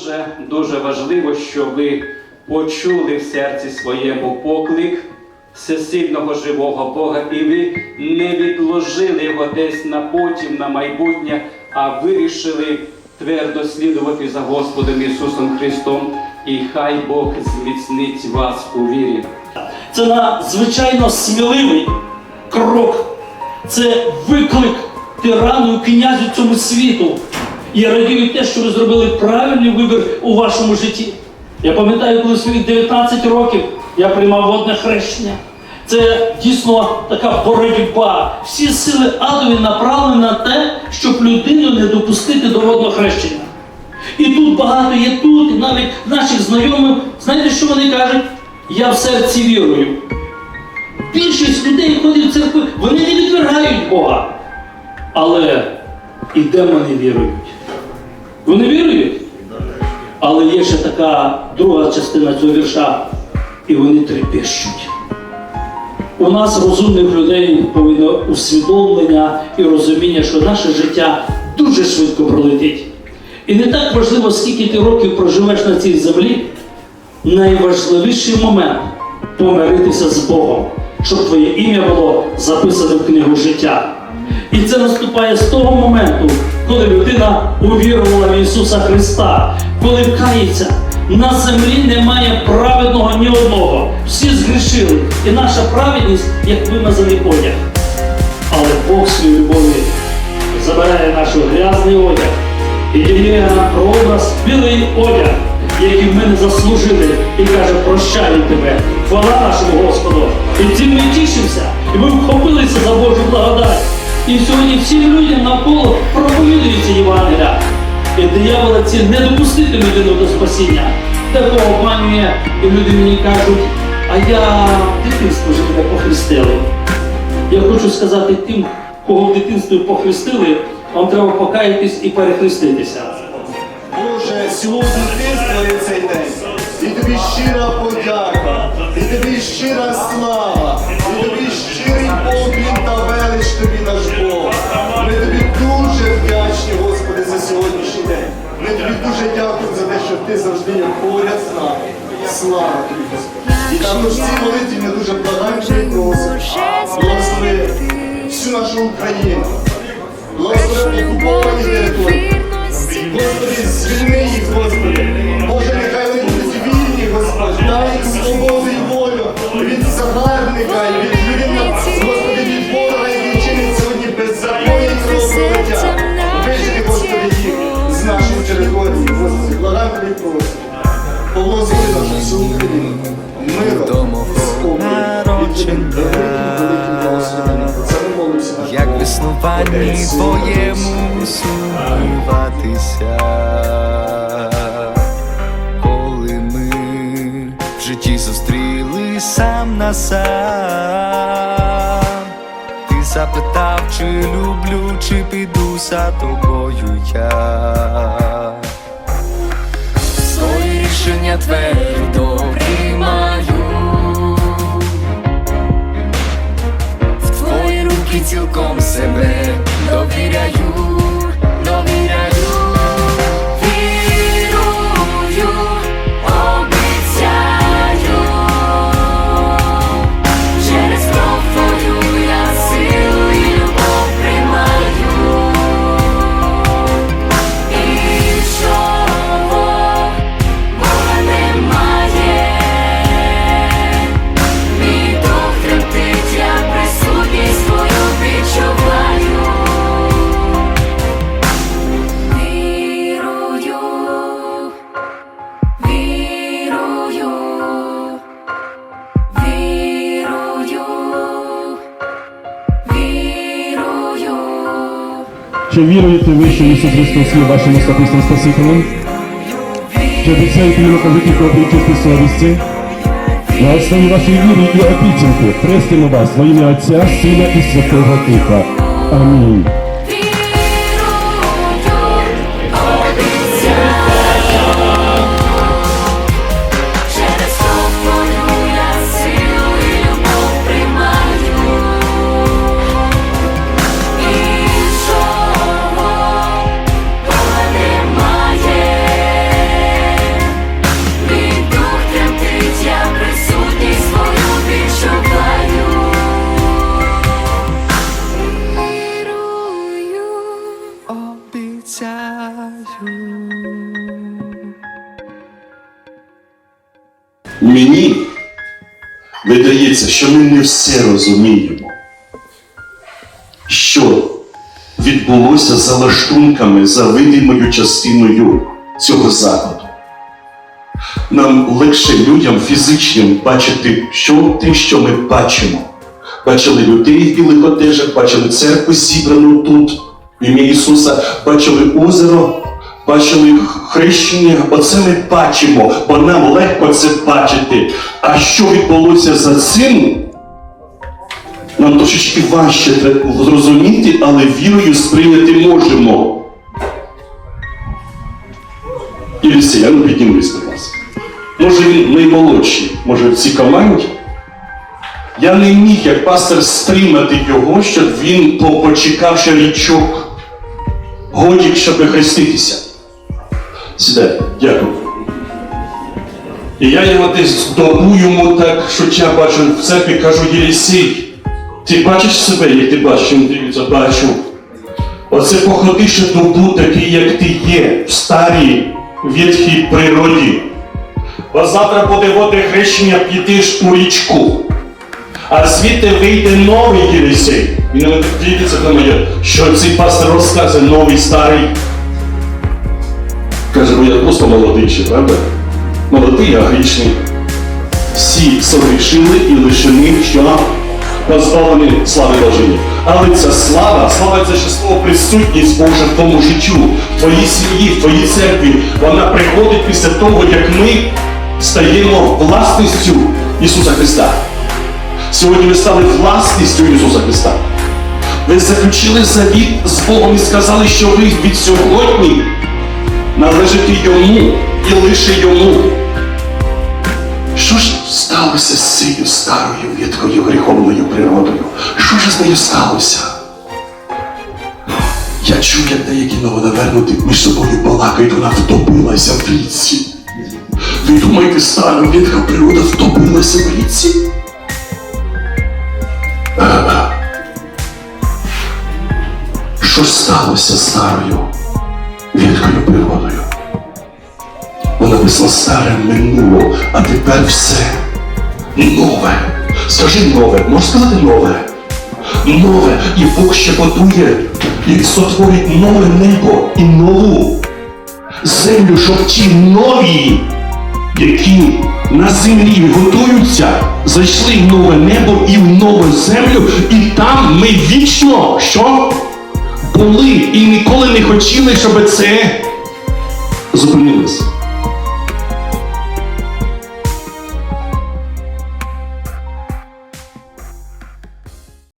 Дуже дуже важливо, щоб ви почули в серці своєму поклик всесильного живого Бога, і ви не відложили його десь на потім, на майбутнє, а вирішили твердо слідувати за Господом Ісусом Христом, і хай Бог зміцнить вас у вірі. Це надзвичайно сміливий крок. Це виклик тирану князю цьому світу. Я радію те, що ви зробили правильний вибір у вашому житті. Я пам'ятаю, коли своїх 19 років я приймав водне хрещення. Це дійсно така боротьба. Всі сили адові направлені на те, щоб людину не допустити до водного хрещення. І тут багато є тут, і навіть наших знайомих, знаєте, що вони кажуть? Я в серці вірую. Більшість людей ходять в церкви, вони не відвергають Бога. Але і де вони вірують? Вони вірують? Але є ще така друга частина цього вірша, і вони трепещуть. У нас розумних людей повинно усвідомлення і розуміння, що наше життя дуже швидко пролетить. І не так важливо, скільки ти років проживеш на цій землі, найважливіший момент помиритися з Богом, щоб твоє ім'я було записане в книгу життя. І це наступає з того моменту, коли людина увірувала в Ісуса Христа, коли кається. На землі немає праведного ні одного. Всі згрішили. І наша праведність як вимазаний одяг. Але Бог своєю любові забирає наш грязний одяг і дає нам прообраз білий одяг, який ми не заслужили, і каже, прощаю тебе, хвала нашому Господу. І цим ми тішимося, і ми вхопилися за Божу благодать. І сьогодні всім людям навколо проповідується Євангелія. І диявола ці не допустити людину до спасіння. Такого обманює, і люди мені кажуть, а я в дитинстві вже тебе похрестили. Я хочу сказати тим, кого в дитинстві похрестили, вам треба покаятись і перехреститися. Боже, сьогодні ти створив цей день. І тобі щира подяка, і тобі щира слава, що ти завжди є поряд з нами. Слава тобі, І також ці молитві ми дуже благаємо тобі просимо. Благослови всю нашу Україну. Благослови окуповані території. Господи, звільни Син, твоєму сумніватися, коли ми в житті зустріли сам на сам. Ти запитав, чи люблю, чи піду за тобою я. Своє рішення твердо приймаю. Руки цілком себе Чи віруєте ви, що Ісус Христос є вашим особистим Спасителем? Чи обіцяєте йому про причисті совісті? На основі вашої віри і обіцянки хрестимо вас во ім'я Отця, Сина і Святого Духа. Амінь. Мені видається, що ми не все розуміємо, що відбулося за лаштунками, за видимою частиною цього заходу. Нам легше людям фізичним бачити, що те, що ми бачимо. Бачили людей в білих одежах, бачили церкву зібрану тут, в ім'я Ісуса, бачили озеро, бачили хрещення. Оце ми бачимо, бо нам легко це бачити. А що відбулося за цим? Нам трошечки важче зрозуміти, але вірою сприйняти можемо. Ілюсі, я ну піднімись, будь ласка. Може він наймолодший, може в цій команді? Я не міг, як пастор, стримати його, щоб він по- почекав ще річок. Годі, щоб хреститися. Сідай, дякую. І я його десь добу йому так, що я бачу в церкві, кажу, Єлісій, ти бачиш себе, як ти бачиш, він дивиться, бачу. Оце походи ще добу такий, як ти є, в старій ветхій природі. Бо завтра буде води хрещення, підеш у річку. А звідти вийде новий Єлісей. Він дивиться на мене, що цей пастор розказує новий старий. Каже, бо я просто молодий правда? Молодий, а грішний. Всі согрішили і лишені, що позбавлені слави Божої. Але ця слава, слава це ще присутність Божа в тому життю, в твоїй сім'ї, в твоїй церкві. Вона приходить після того, як ми стаємо власністю Ісуса Христа. Сьогодні ви стали власністю Ісуса Христа. Ви заключили завіт з Богом і сказали, що ви від сьогодні належите Йому і лише Йому. Що ж сталося з цією старою веткою гріховною природою? Що ж з нею сталося? Я чув, як деякі новонавернуті між собою балакають, вона втопилася в річці. Ви думаєте, стара ветка природа втопилася в річці? Що ж сталося з старою веткою природою? Вона написано старе минуло, а тепер все нове. Скажи нове, можеш сказати нове? Нове. І Бог ще будує і сотворить нове небо і нову землю, щоб ті нові, які на землі готуються, зайшли в нове небо і в нову землю, і там ми вічно що? Були і ніколи не хотіли, щоб це зупинилось.